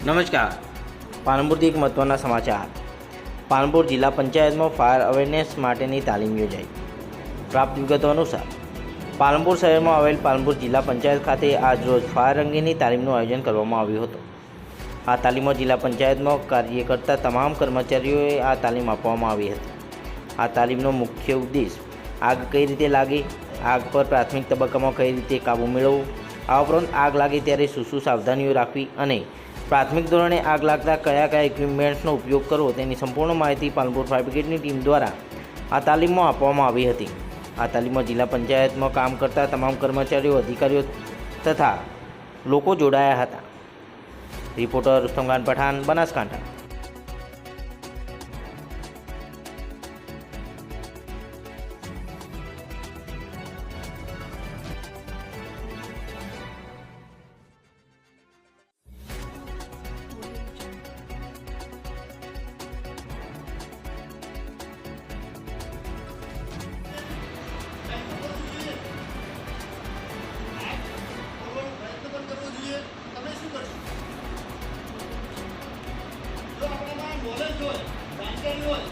નમસ્કાર. પાલનપુરથી એક મહત્ત્વના સમાચાર. પાલનપુર જિલ્લા પંચાયતમાં ફાયર અવેરનેસ માટેની તાલીમ યોજાઈ. પ્રાપ્ત વિગતો અનુસાર, પાલનપુર શહેરમાં આવેલ પાલનપુર જિલ્લા પંચાયત ખાતે આજરોજ ફાયર અંગેની તાલીમનું આયોજન કરવામાં આવ્યું હતું. આ તાલીમમાં જિલ્લા પંચાયતમાં કાર્ય કરતા તમામ કર્મચારીઓએ આ તાલીમ આપવામાં આવી હતી. આ તાલીમનો મુખ્ય ઉદ્દેશ આગ કઈ રીતે લાગે, આગ પર પ્રાથમિક તબક્કામાં કઈ રીતે કાબૂ મેળવવો, આ ઉપરાંત આગ લાગે ત્યારે શું શું સાવધાનીઓ રાખવી અને પ્રાથમિક ધોરણે આગ લાગતા કયા કયા ઇક્વિપમેન્ટ્સનો ઉપયોગ કરવો તેની સંપૂર્ણ માહિતી પાલનપુર ફાયર બ્રિગેડની ટીમ દ્વારા આ તાલીમમાં આપવામાં આવી હતી. આ તાલીમમાં જિલ્લા પંચાયતમાં કામ કરતા તમામ કર્મચારીઓ, અધિકારીઓ તથા લોકો જોડાયા હતા. Reporter Rustamkhan Pathan, Banaskantha. Tuổi bạn.